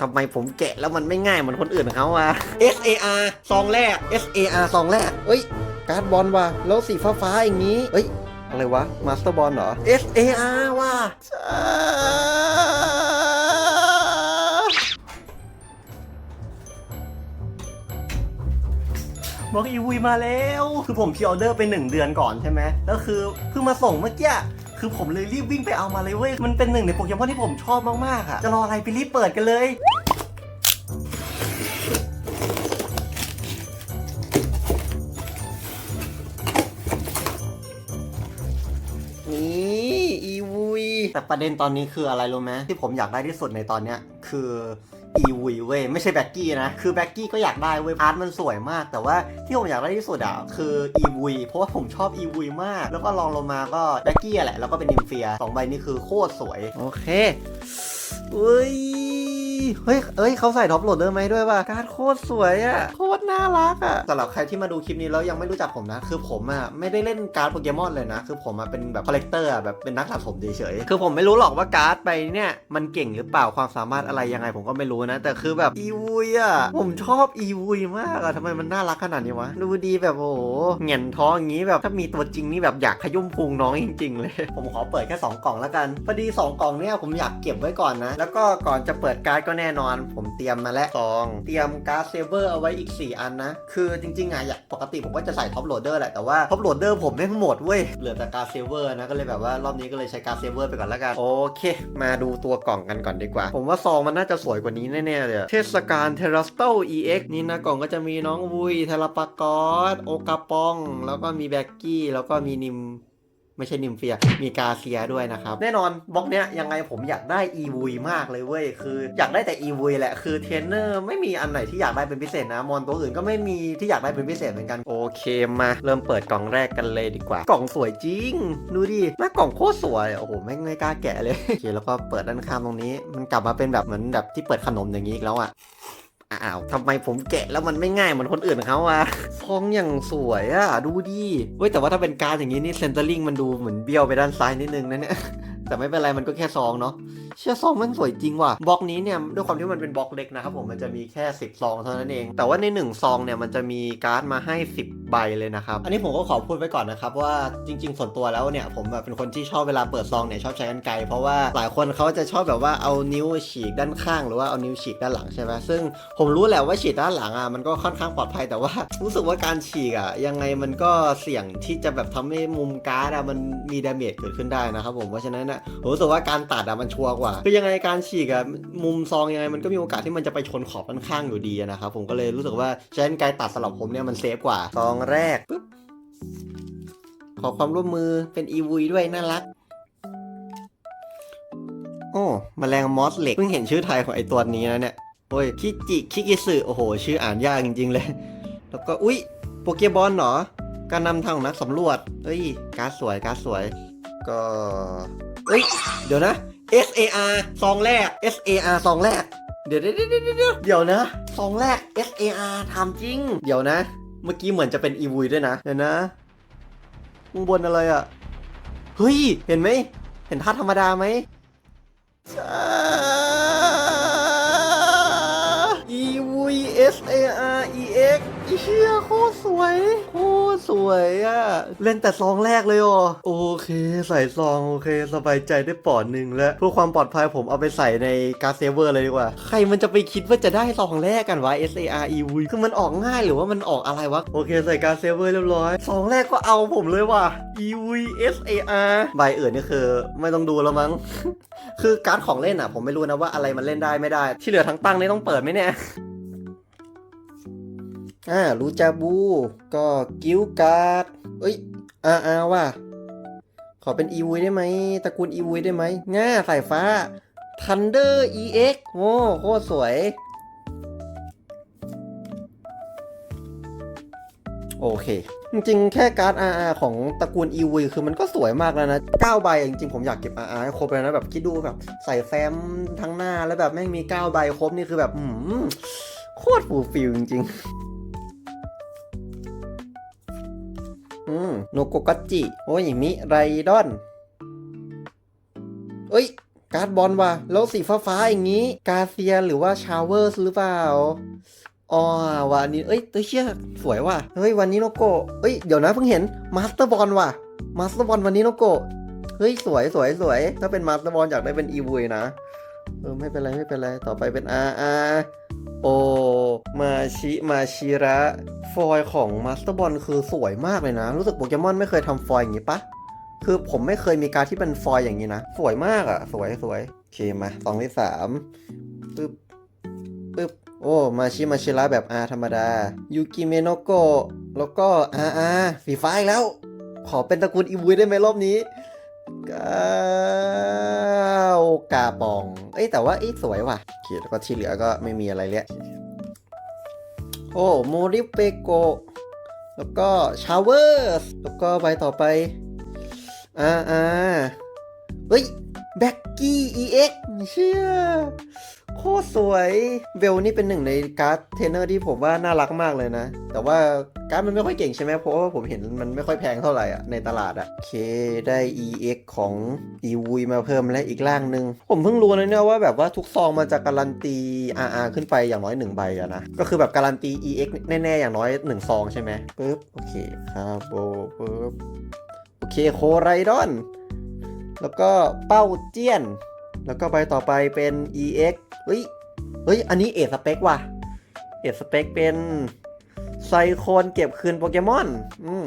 ทำไมผมแกะแล้วมันไม่ง่ายเหมือนคนอื่นเขาวะ S A R ซองแรก S A R ซองแรกเอ้ย การ์ดบอลว่ะแล้วสีฟ้าฟ้าๆอย่างนี้ เอ้ย อะไรวะ มาสเตอร์บอลเหรอ S A R ว่ะบอกอีวีมาแล้ว คือผมพรีออเดอร์ไปหนึ่งเดือนก่อนใช่ไหมแล้วคือเพิ่งมาส่งเมื่อกี้ คือผมเลยรีบวิ่งไปเอามาเลยเว้ย มันเป็นหนึ่งในโปเกมอนที่ผมชอบมากๆอะ จะรออะไรไปรีบเปิดกันเลยนี่อีวุยแต่ประเด็นตอนนี้คืออะไรรู้ไหมที่ผมอยากได้ที่สุดในตอนเนี้ยคือ อีวุยเว้ยไม่ใช่แบ็กกี้นะ คือแบ็กกี้ก็อยากได้เว้ยอาร์ตมันสวยมาก แต่ว่าที่ผมอยากได้ที่สุดอะคืออีวุยเพราะว่าผมชอบอีวุยมาก แล้วก็ลองลงมาก็แบ็กกี้แหละแล้วก็เป็นนิมเฟียสองใบนี้คือโคตรสวย โอเคเฮ้ย เฮ้ย เอ้ยเขาใส่ท็อปโหลดเดอร์ไหมด้วยว่ะการ์ดโคตรสวยอะโคตรน่ารักอะสำหรับใครที่มาดูคลิปนี้แล้วยังไม่รู้จักผมนะ คือผมอะไม่ได้เล่นการ์ดโปเกมอนเลยนะ คือผมอะเป็นแบบคอลเลกเตอร์แบบเป็นนักสะสมเฉยๆคือผมไม่รู้หรอกว่าการ์ดไปเนี่ยมันเก่งหรือเปล่าความสามารถอะไรยังไงผมก็ไม่รู้นะ แต่คือแบบอีวุยอะผมชอบอีวุยมากอะทำไมมันน่ารักขนาดนี้วะดูดีแบบโอ้โหเหงียนท้องอย่างนี้แบบถ้ามีตัวจริงนี่แบบอยากขยุ่มพุงน้องจริงๆเลย ผมขอเปิดแค่2กล่องแล้วกันพอดี2กล่องเนี่ยผมอยากเก็บไว้ก่อนนะ แล้วก็ก่อนจะเปิดการ์ดก็แน่นอน ผมเตรียมมาแล้วซอง เตรียมการ์ดเซเวอร์เอาไว้อีก 4 อันนะ คือจริงๆอะอยากปกติผมก็จะใส่ท็อปโหลดเดอร์แหละ แต่ว่าท็อปโหลดเดอร์ผมไม่หมดเว้ย เหลือแต่การ์ดเซเวอร์นะ ก็เลยแบบว่ารอบนี้ก็เลยใช้การ์ดเซเวอร์ไปก่อนแล้วกัน โอเค มาดูตัวกล่องกันก่อนดีกว่า ผมว่าซองมันน่าจะสวยกว่านี้แน่ๆเลยเทศกาลเทรัสโต EX นี่นะกล่องก็จะมีน้องวุยเทลปากอสโอกาปอง แล้วก็มีแบ็กกี้แล้วก็มีนิม ไม่ใช่นิมเฟีย มีกาเซียด้วยนะครับ แน่นอนบล็อกเนี้ยยังไงผมอยากได้อีวุยมากเลยเว้ย คืออยากได้แต่อีวุยแหละ คือเทรนเนอร์ไม่มีอันไหนที่อยากได้เป็นพิเศษนะ มอนตัวอื่นก็ไม่มีที่อยากได้เป็นพิเศษเหมือนกัน โอเคมา เริ่มเปิดกล่องแรกกันเลยดีกว่า กล่องสวยจริง ดูดิ หน้ากล่องโคตรสวย โอ้โห ไม่ไม่กล้าแกะเลย โอเค แล้วก็เปิดด้านข้างตรงนี้ มันกลับมาเป็นแบบเหมือนแบบที่เปิดขนมอย่างนี้อีกแล้วอะ อ้าวทำไมผมแกะแล้วมันไม่ง่ายเหมือนคนอื่นเขาอะพองอย่างสวยอะดูดิเว้ยแต่ว่าถ้าเป็นการอย่างนี้นี่เซนเตอร์ลิงมันดูเหมือนเบี้ยวไปด้านซ้ายนิดนึงนะเนี่ย แต่ไม่เป็นไรมันก็แค่ซองเนาะเชื่อซองมันสวยจริงว่ะบล็อกนี้เนี่ยด้วยความที่มันเป็นบล็อกเล็กนะครับผมมันจะมีแค่ 10 ซองเท่านั้นเอง แต่ว่าใน 1 ซองเนี่ยมันจะมีการ์ดมาให้ 10 ใบเลยนะครับอันนี้ผมก็ขอพูดไว้ก่อนนะครับว่าจริง ๆ ส่วนตัวแล้วเนี่ยผมแบบเป็นคนที่ชอบเวลาเปิดซองเนี่ยชอบใช้กันไกรเพราะว่าหลายคนเขาจะชอบแบบว่าเอานิ้วฉีกด้านข้าง หรือว่าเอานิ้วฉีกด้านหลังใช่ไหมซึ่งผมรู้แหละว่าฉีกด้านหลังอะมันก็ค่อนข้างปลอดภัยแต่ว่ารู้สึกว่าการฉีกอะยังไงมันก็เสี่ยงที่จะแบบทำให้มุมการ์ดอะมันมีดาเมจเกิดขึ้นได้นะครับผมเพราะฉะนั้นอ่ะผมรู้สึกว่าการตัดอะมันชัวร์กว่า คือยังไงการฉีกอะมุมซองยังไงมันก็มีโอกาสที่มันจะไปชนขอบด้านข้างอยู่ดีนะครับผมก็เลยรู้สึกว่าใช้กรรไกรตัดสำหรับผมเนี่ยมันเซฟกว่าซองแรกปึ๊บขอความร่วมมือเป็นอีวีด้วยน่ารักโอ้มแมลงมอสเหล็กเพิ่งเห็นชื่อไทยของไอตัวนี้นะเนี่ยโอ้ยคิจิคิกิสึโอ้โห ชื่ออ่านยากจริงๆเลย แล้วก็อุ๊ยโปเกบอลเหรอ การนำทางของนักสำรวจเอ้ยการดสวยการดสวย ก็ เฮ้ย เดี๋ยวนะ S A R ซองแรก S A R ซองแรก เดี๋ยวเดี๋ยวเดี๋ยวเดี๋ยวนะ ซองแรก S A R ทำจริง เดี๋ยวนะ เมื่อกี้เหมือนจะเป็นอีวุยด้วยนะ เดี๋ยวนะข้างบนอะไรอะเฮ้ย เห็นไหม เห็นท่าธรรมดาไหม E สวยอะเล่นแต่ซองแรกเลยอ๋อโอเค ใส่ซองโอเค สบายใจได้ปอดหนึ่งแล้วเพื่อความปลอดภัยผมเอาไปใส่ในการเซเวอร์เลยดีกว่า ใครมันจะไปคิดว่าจะได้ซองแรกกันวะ S A R E V คือมันออกง่ายหรือว่ามันออกอะไรวะ โอเค ใส่การเซเวอร์เรียบร้อยซองแรกก็เอาผมเลยว่ะ E V S A R ใบอื่นนี่คือ ไม่ต้องดูแล้วมั้ง คือการ์ดของเล่นอะ ผมไม่รู้นะว่าอะไรมันเล่นได้ไม่ได้ ที่เหลือทั้งตั้งนี่ต้องเปิดไหมเนี่ย อ่ารูจาบู ก็กิ้วการ์ดเอ้ยอาอาว่ะขอเป็นอีวีได้ไหมตระกูลอีวีได้ไหมง่าสายฟ้า Thunder EX โอ้โคตรสวย โอเค จริงๆ แค่การ์ด RR ของตระกูล EV คือมันก็สวยมากแล้วนะ 9 ใบจริงๆ ผมอยากเก็บ RR ให้ครบเลยนะ แบบคิดดูแบบใส่แฟ้มทั้งหน้าแล้วแบบแม่งมี 9 ใบครบนี่คือแบบ โคตรฟูลฟิลจริงๆ โนโกกัจิโอ้ยมิไรดอน เอ้ย การ์ดบอลว่ะ แล้วสีฟ้าฟ้าๆอย่างนี้ กาเซียหรือว่าชาวเวอร์สหรือเปล่าอ๋อวันนี้ เอ้ยเอ้ยเชี่ยสวยว่ะ เฮ้ย วันนี้โนโกเอ้ย เดี๋ยวนะเพิ่งเห็นมาสเตอร์บอลว่ะ มาสเตอร์บอลวันนี้โนโกเฮ้ย สวยสวยสวย ถ้าเป็นมาสเตอร์บอลอยากได้เป็นอีวุยนะ เออ ไม่เป็นไร ไม่เป็นไร ต่อไปเป็นอาอาโอ มาชิมาชิระ ฟอยของมาสเตอร์บอลคือสวยมากเลยนะ รู้สึกโปเกมอนไม่เคยทำฟอยอย่างนี้ปะคือผมไม่เคยมีการที่เป็นฟอยอย่างนี้นะ สวยมากอะสวยสวยโอเคมาสองที่สามปึ๊บปึ๊บโอ้มาชิมาชิระแบบอาธรรมดายูกิเมโนโกะแล้วก็อาอาสีฟ้าอีกแล้ว ขอเป็นตระกูลอีวุยได้ไหมรอบนี้ก้าวกาปอง เอ้ยแต่ว่าเอ้สวยว่ะโอเคแล้วก็ที่เหลือก็ไม่มีอะไรเลย โอ้โมริเปโกแล้วก็ชาวเวอร์สแล้วก็ใบต่อไป อ่าอ่าเฮ้ยแบ็กกี้ EX เชื่อ โคตรสวยเวลนี่เป็นหนึ่งในการ์ดเทรนเนอร์ที่ผมว่าน่ารักมากเลยนะ แต่ว่าการ์ดมันไม่ค่อยเก่งใช่ไหมเพราะว่าผมเห็นมันไม่ค่อยแพงเท่าไหร่อะในตลาดอะโอเคได้ EX ของ e v มาเพิ่มและอีกร่างหนึ่งผมเพิ่งรู้นะเนี่ยว่าแบบว่าทุกซองมันจะการันตี RR ขึ้นไปอย่างน้อยหนึ่งใบอะนะก็คือแบบการันตี EX แน่ๆอย่างน้อยหนึ่งซองใช่ไหมปึ๊บโอเคครับโบปึ๊บโอเคโคไรดอน แล้วก็เป้าเจี้ยน แล้วก็ใบต่อไปเป็น EX เฮ้ย เฮ้ย อันนี้เอสสเปกว่ะ เอสสเปกเป็นไซโคนเก็บคืนโปเกมอน อืม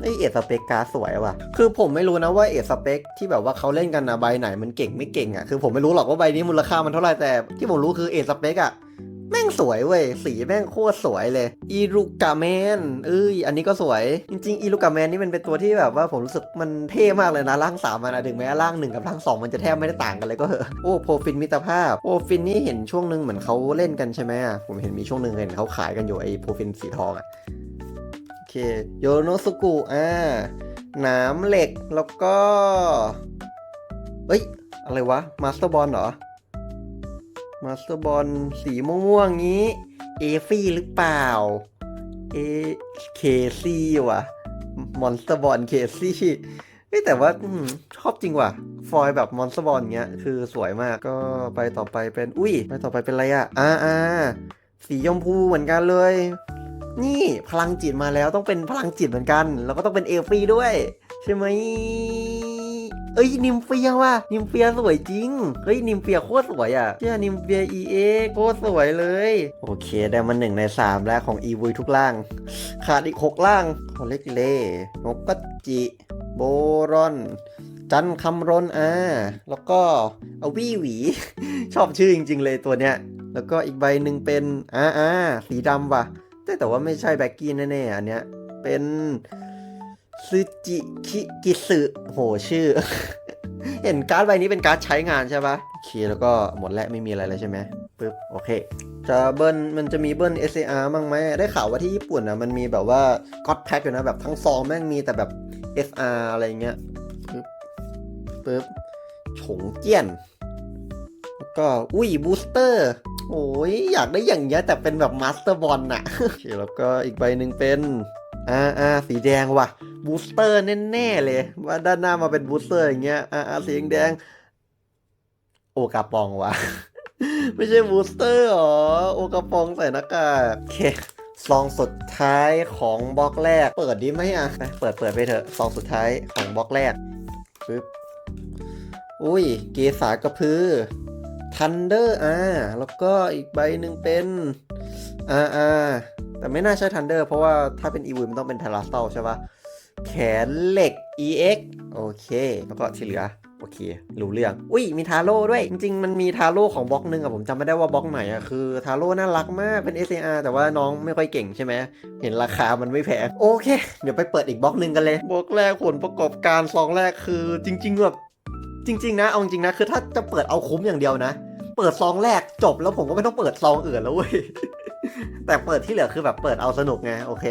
ไอเอสสเปกกาสวยว่ะ คือผมไม่รู้นะว่าเอสสเปกที่แบบว่าเขาเล่นกันนะใบไหนมันเก่งไม่เก่งอะ คือผมไม่รู้หรอกว่าใบนี้มูลค่ามันเท่าไหร่แต่ที่ผมรู้คือเอสสเปกอะ แม่งสวยเว้ย สีแม่งโคตรสวยเลยอีลูกาแมนเอ้ย อันนี้ก็สวย จริงๆอีลูกาแมนนี่มันเป็นตัวที่แบบว่าผมรู้สึกมันเท่มากเลยนะร่างสามมันอะถึงแม้ร่างหนึ่งกับร่างสองมันจะแทบไม่ได้ต่างกันเลยก็เหอะ โอ้โปรฟินมิตรภาพโปรฟินนี่เห็นช่วงหนึ่งเหมือนเขาเล่นกันใช่ไหมอะผมเห็นมีช่วงหนึ่งเห็นเขาขายกันอยู่ไอ้โปรฟินสีทองอะโอเค โยโนสุกุอ่าหนามเหล็กแล้วก็เอ้ย อะไรวะ มาสเตอร์บอลเหรอ มาสเตอร์บอลสีม่วงๆงี้ เอฟี่หรือเปล่า เอเคซี่ว่ะ มอนสเตอร์บอลเคซี่เฮ้ยแต่ว่าชอบจริงว่ะ ฟอยแบบมอนสเตอร์บอลเงี้ย คือสวยมาก ก็ไปต่อไปเป็น อุ้ย ไปต่อไปเป็นอะไรอะอ่าอ่าสียมพูเหมือนกันเลย นี่พลังจิตมาแล้วต้องเป็นพลังจิตเหมือนกัน แล้วก็ต้องเป็นเอฟี่ด้วย ใช่ไหม เอ้ยนิมเฟียว่ะนิมเฟียสวยจริงเฮ้ยนิมเฟียโคตรสวยอะเชื่อนิมเฟีย EA โคตรสวยเลย โอเคได้มาหนึ่งในสามแล้วของ e v ทุกล่าง ขาดอีกหกล่างคอเล็กเล่นกกัจจิโบรอน จันคำรนอ่าแล้วก็เอาวี่หวี ชอบชื่อจริง ๆ เลยตัวเนี้ย แล้วก็อีกใบหนึ่งเป็นอ่าอ่าสีดำว่ะแต่แต่ว่าไม่ใช่แบ็กกี้แน่ๆอันเนี้ยเป็น ซึจิคิกิสึโหชื่อ เห็นการ์ดใบนี้เป็นการ์ดใช้งานใช่ปะโอเคแล้วก็หมดแล้วไม่มีอะไรแล้วใช่ไหมปึ๊บโอเค จะเบิ้ลมันจะมีเบิ้ล SAR บ้งไหมได้ข่าวว่าที่ญี่ปุ่นนะมันมีแบบว่าก็ d แพ็คอยู่นะแบบทั้งซองแม่งมีแต่แบบ SR อะไรเงี้ยปึ๊บปึ๊บฉงเจี้ยนแล้วก็อุ้ยบูสเตอร์โอ้ยอยากได้อย่างเงี้ยแต่เป็นแบบมาสเตอร์บอลน่ะโอเคแล้วก็อีกใบหนึ่งเป็นอ่าอ่าสีแดงว่ะ บูสเตอร์แน่ๆเลย ว่าด้านหน้ามาเป็นบูสเตอร์อย่างเงี้ยอ่าอ่าสีแดง โอกาปองวะไม่ใช่บูสเตอร์หรอ โอกาปองใส่หน้ากากโอเคซองสุดท้ายของบล็อกแรก เปิดดีไหมอะไปเปิดเปิดไปเถอะซองสุดท้ายของบล็อกแรกปึ๊บอุ้ย เกสากระพือทันเดอร์อ่าแล้วก็อีกใบหนึ่งเป็นอ่าอ่าแต่ไม่น่าใช่ทันเดอร์เพราะว่าถ้าเป็นอีวูมันต้องเป็นทาราสเตลใช่ปะ แขนเหล็ก EX โอเค แล้วก็ที่เหลือโอเค รู้เรื่อง อุ้ย มีทาโร่ด้วย จริง ๆ มันมีทาโร่ของบล็อกหนึ่งอะผมจำไม่ได้ว่าบล็อกไหนอะคือ ทาโร่น่ารักมาก เป็น SAR แต่ว่าน้องไม่ค่อยเก่งใช่ไหม เห็นราคามันไม่แพง โอเค เดี๋ยวไปเปิดอีกบล็อกหนึ่งกันเลย บล็อกแรกผลประกอบการซองแรกคือ จริงๆแบบจริง ๆ นะ เอาจริงนะ คือถ้าจะเปิดเอาคุ้มอย่างเดียวนะ เปิดซองแรกจบแล้วผมก็ไม่ต้องเปิดซองอื่นแล้วเว้ย แต่เปิดที่เหลือคือแบบเปิดเอาสนุกไง โอเค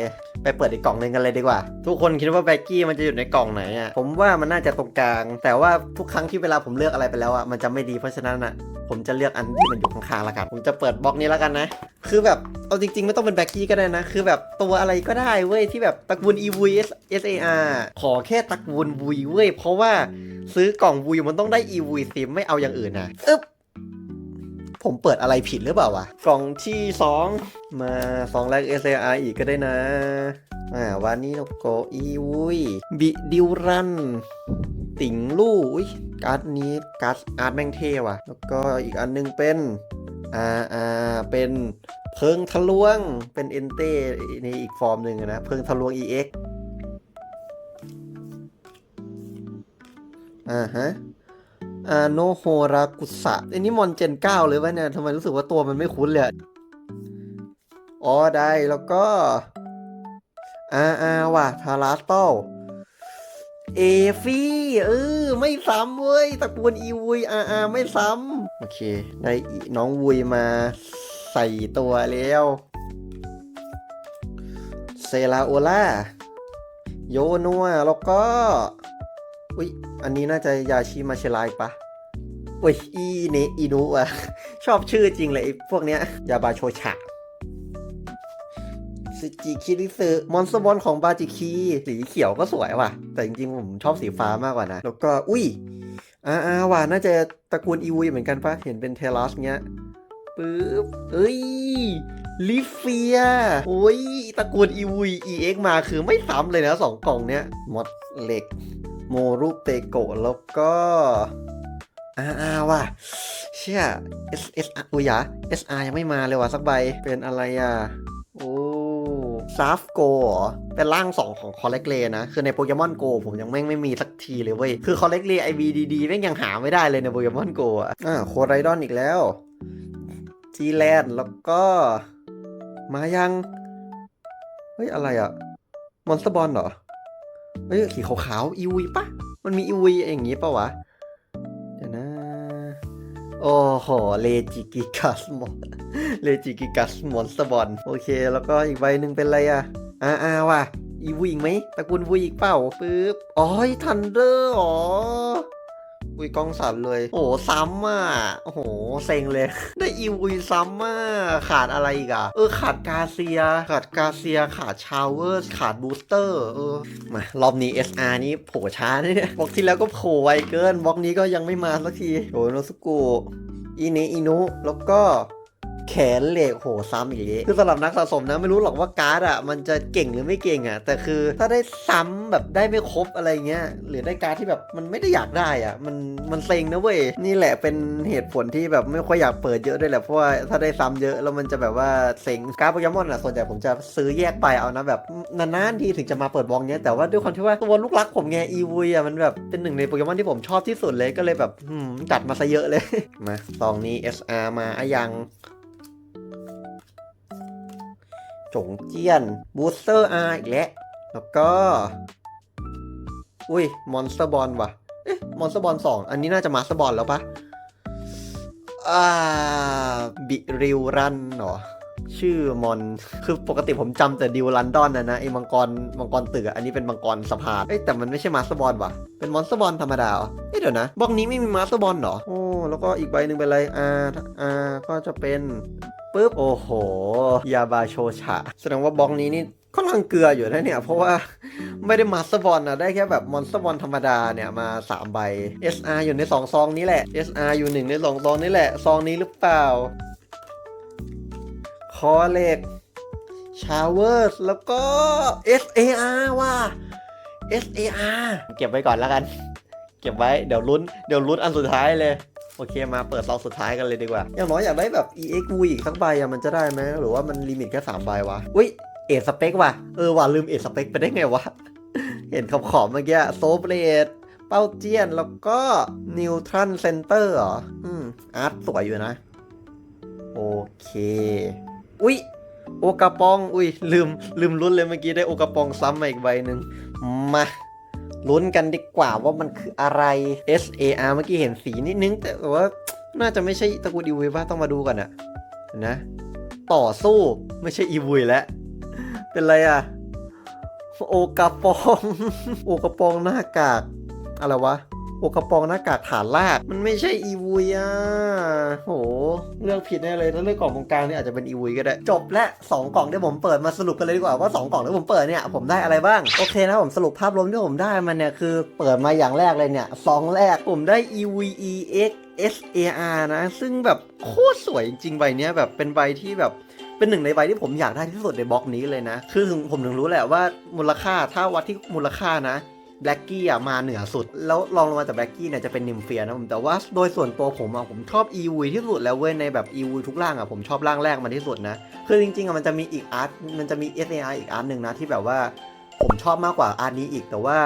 ไปเปิดอีกกล่องหนึ่งกันเลยดีกว่า ทุกคนคิดว่าแบ็กกี้มันจะอยู่ในกล่องไหนอะผมว่ามันน่าจะตรงกลาง แต่ว่าทุกครั้งที่เวลาผมเลือกอะไรไปแล้วอะมันจะไม่ดีเพราะฉะนั้นอะผมจะเลือกอันที่มันอยู่ข้างๆแล้วกัน ผมจะเปิดบล็อกนี้แล้วกันนะ คือแบบ เอาจริงๆ ไม่ต้องเป็นแบ็กกี้ก็ได้นะ คือแบบตัวอะไรก็ได้เว้ย ที่แบบตระกูล e v s s a r ขอแค่ตระกูล v เว้ย เพราะว่าซื้อกล่อง v มันต้องได้ e v ซิมไม่เอาอย่างอื่นนะอึ๊บ ผมเปิดอะไรผิดหรือเปล่าวะ กล่องที่ 2 มา2แรก s a r อีกก็ได้นะ อ่าวานี้โนโกอีวุยบิดิวรัน ติ่งลู่อุ้ยการ์ดนี้การ์ดอาร์ตแม่งเท่ว่ะ แล้วก็อีกอันนึงเป็นอ่าอ่าเป็นเพิงทะลวงเป็นเอนเต้ในอีกฟอร์มหนึ่งนะ เพิงทะลวง EX อ่าฮะ อาโนโฮรากุสะอันนี้มอนเจน9เลยวะเนี่ยทำไมรู้สึกว่าตัวมันไม่คุ้นเลยอ๋อได้แล้วก็อาอาว่ะทาราสโตเอฟี่เออไม่ซ้ำเว้ยตระกูลอีวุยอาอาไม่ซ้ำโอเคได้อีน้องวุยมาใส่ตัวแล้วเซราโอล่าโยนัวแล้วก็ อุ้ย อันนี้น่าจะยาชิมาเชลายปะอุ้ย อีเนอีนุอะชอบชื่อจริงเลยพวกเนี้ย ยาบาโชชะสจิคิริสึมอนสเตอร์บอลของบาจิคีสีเขียวก็สวยว่ะ แต่จริงๆ ผมชอบสีฟ้ามากกว่านะ แล้วก็ อุ้ยอ่าอ่าว่ะน่าจะตระกูลอีวีเหมือนกันปะเห็นเป็นเทลัสเงี้ยปึ๊บเอ้ย ลิเฟีย โอ้ยตระกูลอีวีเอ็กมาคือไม่ซ้ำเลยนะสองกล่องเนี้ยมอดเหล็ก โมรูปเตโกะแล้วก็อ่าอาว่ะเชี่ย S S R อุยอะ S R ยังไม่มาเลยว่ะสักใบเป็นอะไรอะโอ้ซาฟโกเหรอเป็นร่างสองของคอลเลกเลนะ คือในโปเกมอนโกผมยังแม่งไม่มีสักทีเลยเว้ย คือคอลเลกเลไอวีดีๆแม่งยังหาไม่ได้เลยในโปเกมอนโกอะอ่าโคไรดอนอีกแล้วจีแลนแล้วก็ มายัง เฮ้ย อะไรอะ มอนสเตอร์บอลเหรอ เอ้ยสีขาวๆอีวีปะมันมีอีวีอย่างงี้ปะวะ เดี๋ยวนะ โอ้โห เลจิกิกัสมอนเลจิกิกัสมอนสเตอร์บอลโอเค แล้วก็อีกใบหนึ่งเป็นอะไรอะอาอาว่ะ อีวีอีกไหมตระกูลวีอีกเปล่าปึ๊บ อ๋อทันเดอร์อ๋อ อุ้ยกล้องสั่นเลย โอ้โหซ้ำอะโอ้โหเซ็งเลย ได้อีวีซ้ำอะขาดอะไรอีกอะ เออขาดกาเซีย ขาดกาเซีย ขาดชาวเวอร์ ขาดบูสเตอร์ เออ มารอบนี้ SR นี้โผล่ช้าเนี่ยบล็อกที่แล้วก็โผล่ไวเกินบล็อกนี้ก็ยังไม่มาสักทีโอ้โนสุกุอิเนอินุ แล้วก็ แขนเหล็กโหซ้ำอีกคือสำหรับนักสะสมนะไม่รู้หรอกว่าการ์ดอะมันจะเก่งหรือไม่เก่งอะแต่คือถ้าได้ซ้ำแบบได้ไม่ครบอะไรเงี้ยหรือได้การ์ดที่แบบมันไม่ได้อยากได้อะมันมันเซ็งนะเว้ยนี่แหละเป็นเหตุผลที่แบบไม่ค่อยอยากเปิดเยอะด้วยแหละเพราะว่าถ้าได้ซ้ำเยอะแล้วมันจะแบบว่าเซ็งการ์ดโปเกมอนอะส่วนใหญ่ผมจะซื้อแยกไปเอานะแบบนานๆทีถึงจะมาเปิดบล็อกเนี้ยแต่ว่าด้วยความที่ว่าตัวลูกรักผมไงอีวุยอะมันแบบเป็นหนึ่งในโปเกมอนที่ผมชอบที่สุดเลยก็เลยแบบจัดมาซะเยอะเลยมาตองนี้ SR มาอะยัง จงเจี้ยนบูสเตอร์อาร์อีกแล้วแล้วก็ อุ้ยมอนสเตอร์บอลว่ะ เอ๊ะมอนสเตอร์บอลสองอันนี้น่าจะมาสเตอร์บอลแล้วปะอ่า บิริวรันเหรอ ชื่อมอน คือปกติผมจำแต่ดิวลันดอนนะนะไอ้มังกรมังกรตึกอะอันนี้เป็นมังกรสะพานเอ้ยแต่มันไม่ใช่มาสเตอร์บอลว่ะ เป็นมอนสเตอร์บอลธรรมดาเหรอเอ้ยเดี๋ยวนะบล็อกนี้ไม่มีมาสเตอร์บอลเหรอโอ้แล้วก็อีกใบหนึ่งเป็นอะไรอ่าอาก็จะเป็นปึ๊บโอ้โห ยาบาโชชะแสดงว่าบล็อกนี้นี่ค่อนข้างเกลืออยู่นะเนี่ย เพราะว่าไม่ได้มาสเตอร์บอลนะได้แค่แบบมอนสเตอร์บอลธรรมดาเนี่ย มา 3 ใบ SR อยู่ใน 2 ซองนี้แหละ SR อยู่หนึ่งใน 2 ซองนี้แหละ ซองนี้หรือเปล่า อเล็กชาวเวอร์สแล้วก็ SAR ว่ะ SAR เก็บไว้ก่อนแล้วกัน เก็บไว้เดี๋ยวลุ้นเดี๋ยวลุ้นอันสุดท้ายเลย โอเคมาเปิดซองสุดท้ายกันเลยดีกว่า อย่างน้อยอยากได้แบบ EX v อีกสักใบอะมันจะได้ไหมหรือว่ามันลิมิตแค่3ใบวะ อุ้ยเอสเปคว่ะ เออว่ะลืมเอสเปคไปได้ไงวะ เห็นขอบขอบๆเมื่อกี้โซเบรดเป้าเจียนแล้วก็นิวทรันเซนเตอร์เหรอ อืมอาร์ตสวยอยู่นะ โอเค อุ้ยโอกาปอง อุ้ยลืม ลืมลุ้นเลยเมื่อกี้ได้โอกาปองซ้ำมาอีกใบหนึ่งมาลุ้นกันดีกว่าว่ามันคืออะไร S A R เมื่อกี้เห็นสีนิดนึง แต่ว่าน่าจะไม่ใช่ตระกูลอีวีว่าต้องมาดูกันอะนนะ ต่อสู้ไม่ใช่อีวีแล้ว เป็นไรอะโอกาปอง โอกาปองหน้ากาก อะไรวะ โอกระปองหน้ากากฐานลาก มันไม่ใช่อีวุยอะโห เลือกผิดแน่เลยถ้าเลือกกล่องตรงกลางนี่อาจจะเป็นอีวุยก็ได้ จบและ 2 กล่องที่ผมเปิดมาสรุปกันเลยดีกว่าว่า 2 กล่องที่ผมเปิดเนี่ยผมได้อะไรบ้าง โอเคนะผมสรุปภาพรวมที่ผมได้มันเนี่ยคือเปิดมาอย่างแรกเลยเนี่ยซองแรกผมได้ EVEX SAR นะ ซึ่งแบบโคตรสวยจริงๆใบเนี้ยแบบเป็นใบที่แบบเป็นหนึ่งในใบที่ผมอยากได้ที่สุดในบล็อกนี้เลยนะ คือผมถึงรู้แหละว่ามูลค่าถ้าวัดที่มูลค่านะ แบล็กกี้อะมาเหนือสุด แล้วลองลงมาจากแบล็กกี้เนี่ยจะเป็นนิมเฟียนะผมแต่ว่าโดยส่วนตัวผมอะผมชอบอีวที่สุดแล้วเว้ยในแบบอีวทุกร่างอะผมชอบร่างแรกมันที่สุดนะคือจริงๆอะมันจะมีอีกอาร์ตมันจะมี SAR อีกอาร์ตหนึ่งนะที่แบบว่า ผมชอบมากกว่าอาร์ตนี้อีกแต่ว่า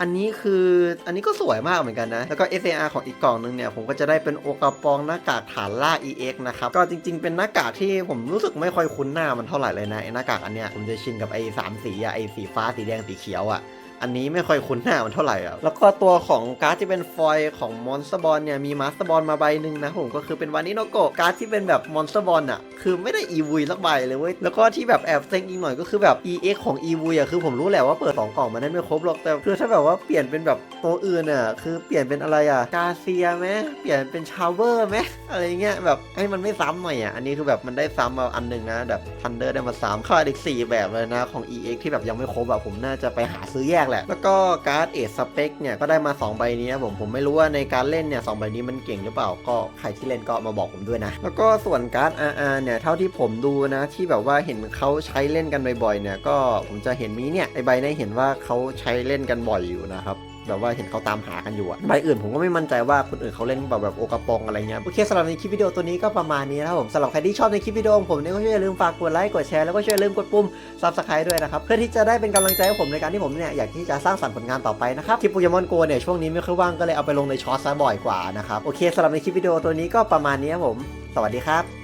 อันนี้คืออันนี้ก็สวยมากเหมือนกันนะ แล้วก็ SAR ของอีกกล่องนึงเนี่ย ผมก็จะได้เป็นโอกระปองหน้ากากฐานล่า EX นะครับ ก็จริงๆ เป็นหน้ากากที่ผมรู้สึกไม่ค่อยคุ้นหน้ามันเท่าไหร่เลยนะไอ้หน้ากากอันเนี้ยผมจะชินกับไอ้สามสีอะไอ้สีฟ้าสีแดงสีเขียวอะ อันนี้ไม่ค่อยคุ้นหน้ามันเท่าไหร่อะ แล้วก็ตัวของการ์ดที่เป็นฟอยของมอนสเตอร์บอลเนี่ยมีมาสเตอร์บอลมาใบหนึ่งนะผมก็คือเป็นวานิโนโกะการ์ดที่เป็นแบบมอนสเตอร์บอลอะคือไม่ได้อีวุยสักใบเลยเว้ยแล้วก็ที่แบบแอบเซ็งอีกหน่อยก็คือแบบ EX ของอีวุยอะคือผมรู้แหละว่าเปิดสองกล่องมันได้ไม่ครบหรอกแต่คือถ้าแบบว่าเปลี่ยนเป็นแบบตัวอื่นอะคือเปลี่ยนเป็นอะไรอะกาเซียไหมเปลี่ยนเป็นชาวเวอร์ไหมอะไรเงี้ยแบบให้มันไม่ซ้ำหน่อยอะอันนี้คือแบบมันได้ซ้ำมาอันหนึ่งนะแบบทันเดอร์ได้มาซ้ำขาอีกสี่แบบเลยนะของ EX ที่แบบยังไม่ครบอะผมน่าจะไปหาซื้อแยกแหละ แล้วก็การ์ดเอสสเปกเนี่ยก็ได้มา2ใบนี้นะผมผมไม่รู้ว่าในการเล่นเนี่ยสใบนี้มันเก่งหรือเปล่าก็ใครที่เล่นก็มาบอกผมด้วยนะ แล้วก็ส่วนการ์ด RR เนี่ยเท่าที่ผมดูนะที่แบบว่าเห็นเขาใช้เล่นกันบ่อยๆเนี่ยก็ผมจะเห็นมีเนี่ยไอใบนี้เห็นว่าเขาใช้เล่นกันบ่อยอยู่นะครับ แบบว่าเห็นเขาตามหากันอยู่อะใบอื่นผมก็ไม่มั่นใจว่าคนอื่นเขาเล่นแบบแบบโอกระปองอะไรเงี้ยโอเคสำหรับในคลิปวิดีโอตัวนี้ก็ประมาณนี้นะครับผมสำหรับใครที่ชอบในคลิปวิดีโอของผมเนี่ยก็ช่วยอย่าลืมฝากกดไลค์กดแชร์แล้วก็ช่วยอย่าลืมกดปุ่ม subscribe ด้วยนะครับเพื่อที่จะได้เป็นกำลังใจให้ผมในการที่ผมเนี่ยอยากที่จะสร้างสรรค์ผลงานต่อไปนะครับคลิปโปเกมอนโกเนี่ยช่วงนี้ไม่ค่อยว่างก็เลยเอาไปลงในช็อตซะบ่อยกว่านะครับโอเคสำหรับในคลิปวิดีโอตัวนี้ก็ประมาณนี้ครับผม สวัสดีครับ